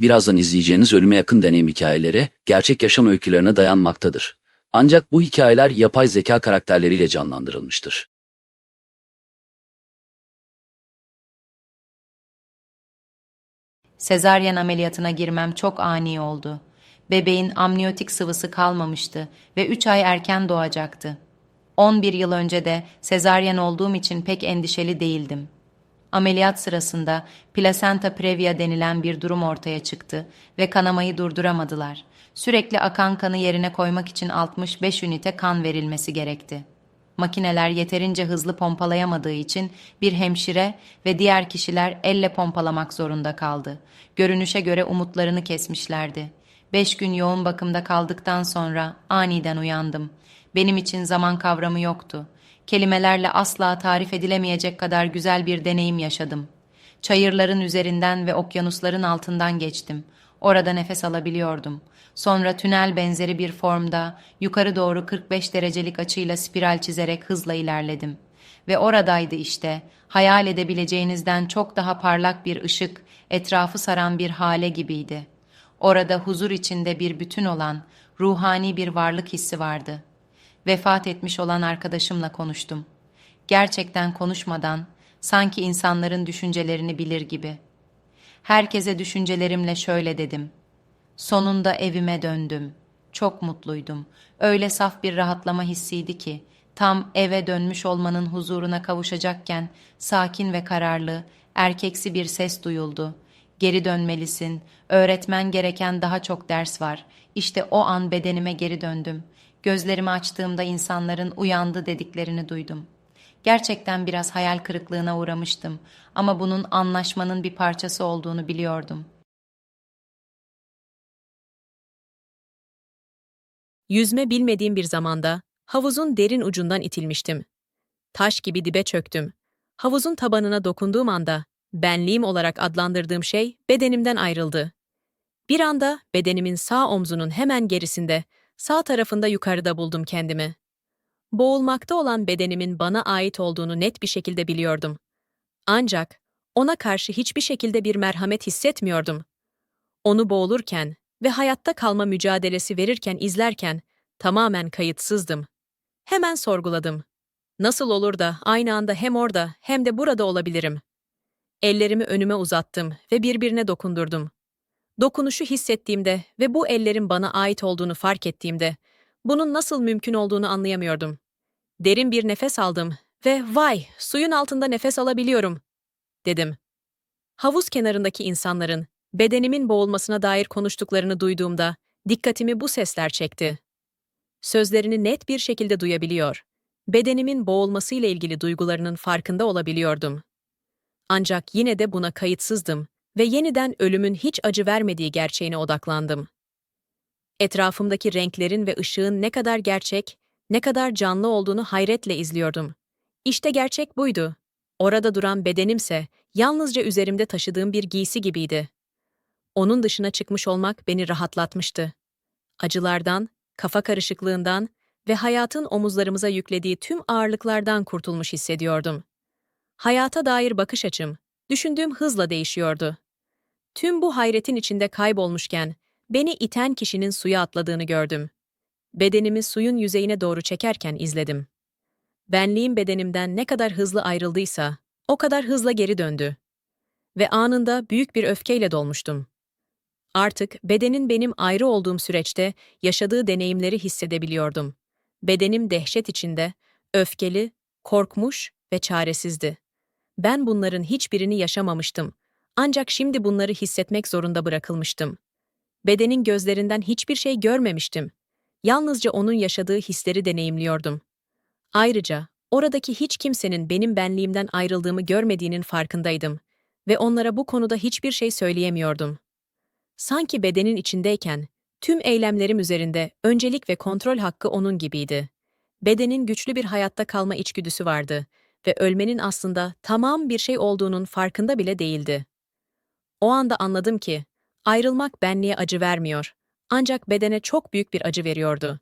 Birazdan izleyeceğiniz ölüme yakın deneyim hikayeleri gerçek yaşam öykülerine dayanmaktadır. Ancak bu hikayeler yapay zeka karakterleriyle canlandırılmıştır. Sezaryen ameliyatına girmem çok ani oldu. Bebeğin amniyotik sıvısı kalmamıştı ve 3 ay erken doğacaktı. 11 yıl önce de sezaryen olduğum için pek endişeli değildim. Ameliyat sırasında plasenta previa denilen bir durum ortaya çıktı ve kanamayı durduramadılar. Sürekli akan kanı yerine koymak için 65 ünite kan verilmesi gerekti. Makineler yeterince hızlı pompalayamadığı için bir hemşire ve diğer kişiler elle pompalamak zorunda kaldı. Görünüşe göre umutlarını kesmişlerdi. Beş gün yoğun bakımda kaldıktan sonra aniden uyandım. Benim için zaman kavramı yoktu. Kelimelerle asla tarif edilemeyecek kadar güzel bir deneyim yaşadım. Çayırların üzerinden ve okyanusların altından geçtim. Orada nefes alabiliyordum. Sonra tünel benzeri bir formda yukarı doğru 45 derecelik açıyla spiral çizerek hızla ilerledim. Ve oradaydı işte, hayal edebileceğinizden çok daha parlak bir ışık, etrafı saran bir hale gibiydi. Orada huzur içinde bir bütün olan, ruhani bir varlık hissi vardı. Vefat etmiş olan arkadaşımla konuştum. Gerçekten konuşmadan, sanki insanların düşüncelerini bilir gibi. Herkese düşüncelerimle şöyle dedim. Sonunda evime döndüm. Çok mutluydum. Öyle saf bir rahatlama hissiydi ki, tam eve dönmüş olmanın huzuruna kavuşacakken, sakin ve kararlı, erkeksi bir ses duyuldu. Geri dönmelisin, öğretmen gereken daha çok ders var. İşte o an bedenime geri döndüm. Gözlerimi açtığımda insanların uyandı dediklerini duydum. Gerçekten biraz hayal kırıklığına uğramıştım ama bunun anlaşmanın bir parçası olduğunu biliyordum. Yüzme bilmediğim bir zamanda havuzun derin ucundan itilmiştim. Taş gibi dibe çöktüm. Havuzun tabanına dokunduğum anda benliğim olarak adlandırdığım şey bedenimden ayrıldı. Bir anda bedenimin sağ omzunun hemen gerisinde, sağ tarafında yukarıda buldum kendimi. Boğulmakta olan bedenimin bana ait olduğunu net bir şekilde biliyordum. Ancak ona karşı hiçbir şekilde bir merhamet hissetmiyordum. Onu boğulurken ve hayatta kalma mücadelesi verirken izlerken tamamen kayıtsızdım. Hemen sorguladım. Nasıl olur da aynı anda hem orada hem de burada olabilirim? Ellerimi önüme uzattım ve birbirine dokundurdum. Dokunuşu hissettiğimde ve bu ellerin bana ait olduğunu fark ettiğimde bunun nasıl mümkün olduğunu anlayamıyordum. Derin bir nefes aldım ve vay suyun altında nefes alabiliyorum dedim. Havuz kenarındaki insanların bedenimin boğulmasına dair konuştuklarını duyduğumda dikkatimi bu sesler çekti. Sözlerini net bir şekilde duyabiliyor. Bedenimin boğulmasıyla ilgili duygularının farkında olabiliyordum. Ancak yine de buna kayıtsızdım ve yeniden ölümün hiç acı vermediği gerçeğine odaklandım. Etrafımdaki renklerin ve ışığın ne kadar gerçek, ne kadar canlı olduğunu hayretle izliyordum. İşte gerçek buydu. Orada duran bedenimse yalnızca üzerimde taşıdığım bir giysi gibiydi. Onun dışına çıkmış olmak beni rahatlatmıştı. Acılardan, kafa karışıklığından ve hayatın omuzlarımıza yüklediği tüm ağırlıklardan kurtulmuş hissediyordum. Hayata dair bakış açım, düşündüğüm hızla değişiyordu. Tüm bu hayretin içinde kaybolmuşken, beni iten kişinin suya atladığını gördüm. Bedenimi suyun yüzeyine doğru çekerken izledim. Benliğim bedenimden ne kadar hızlı ayrıldıysa, o kadar hızla geri döndü. Ve anında büyük bir öfkeyle dolmuştum. Artık bedenin benim ayrı olduğum süreçte yaşadığı deneyimleri hissedebiliyordum. Bedenim dehşet içinde, öfkeli, korkmuş ve çaresizdi. Ben bunların hiçbirini yaşamamıştım. Ancak şimdi bunları hissetmek zorunda bırakılmıştım. Bedenin gözlerinden hiçbir şey görmemiştim. Yalnızca onun yaşadığı hisleri deneyimliyordum. Ayrıca oradaki hiç kimsenin benim benliğimden ayrıldığımı görmediğinin farkındaydım ve onlara bu konuda hiçbir şey söyleyemiyordum. Sanki bedenin içindeyken tüm eylemlerim üzerinde öncelik ve kontrol hakkı onun gibiydi. Bedenin güçlü bir hayatta kalma içgüdüsü vardı ve ölmenin aslında tamam bir şey olduğunun farkında bile değildi. O anda anladım ki ayrılmak benliğe acı vermiyor ancak bedene çok büyük bir acı veriyordu.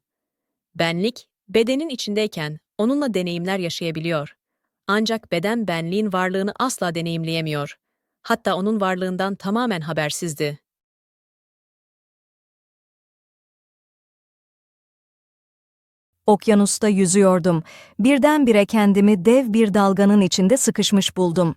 Benlik, bedenin içindeyken onunla deneyimler yaşayabiliyor. Ancak beden benliğin varlığını asla deneyimleyemiyor. Hatta onun varlığından tamamen habersizdi. Okyanusta yüzüyordum. Birdenbire kendimi dev bir dalganın içinde sıkışmış buldum.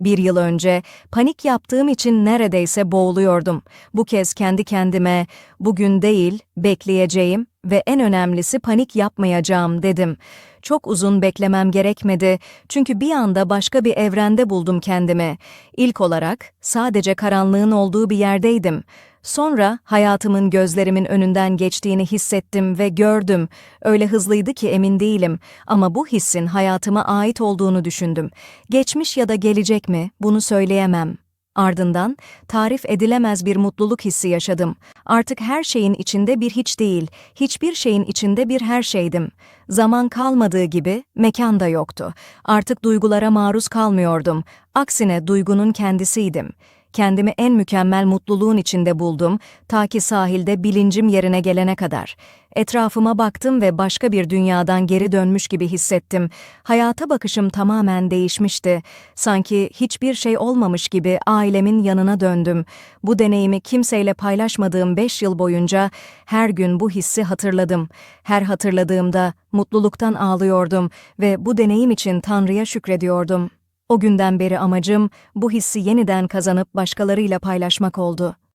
Bir yıl önce panik yaptığım için neredeyse boğuluyordum. Bu kez kendi kendime bugün değil, bekleyeceğim ve en önemlisi panik yapmayacağım dedim. Çok uzun beklemem gerekmedi çünkü bir anda başka bir evrende buldum kendimi. İlk olarak sadece karanlığın olduğu bir yerdeydim. Sonra hayatımın gözlerimin önünden geçtiğini hissettim ve gördüm. Öyle hızlıydı ki emin değilim ama bu hissin hayatıma ait olduğunu düşündüm. Geçmiş ya da gelecek mi bunu söyleyemem. Ardından tarif edilemez bir mutluluk hissi yaşadım. Artık her şeyin içinde bir hiç değil, hiçbir şeyin içinde bir her şeydim. Zaman kalmadığı gibi mekan da yoktu. Artık duygulara maruz kalmıyordum. Aksine duygunun kendisiydim. Kendimi en mükemmel mutluluğun içinde buldum, ta ki sahilde bilincim yerine gelene kadar. Etrafıma baktım ve başka bir dünyadan geri dönmüş gibi hissettim. Hayata bakışım tamamen değişmişti. Sanki hiçbir şey olmamış gibi ailemin yanına döndüm. Bu deneyimi kimseyle paylaşmadığım beş yıl boyunca her gün bu hissi hatırladım. Her hatırladığımda mutluluktan ağlıyordum ve bu deneyim için Tanrı'ya şükrediyordum. O günden beri amacım bu hissi yeniden kazanıp başkalarıyla paylaşmak oldu.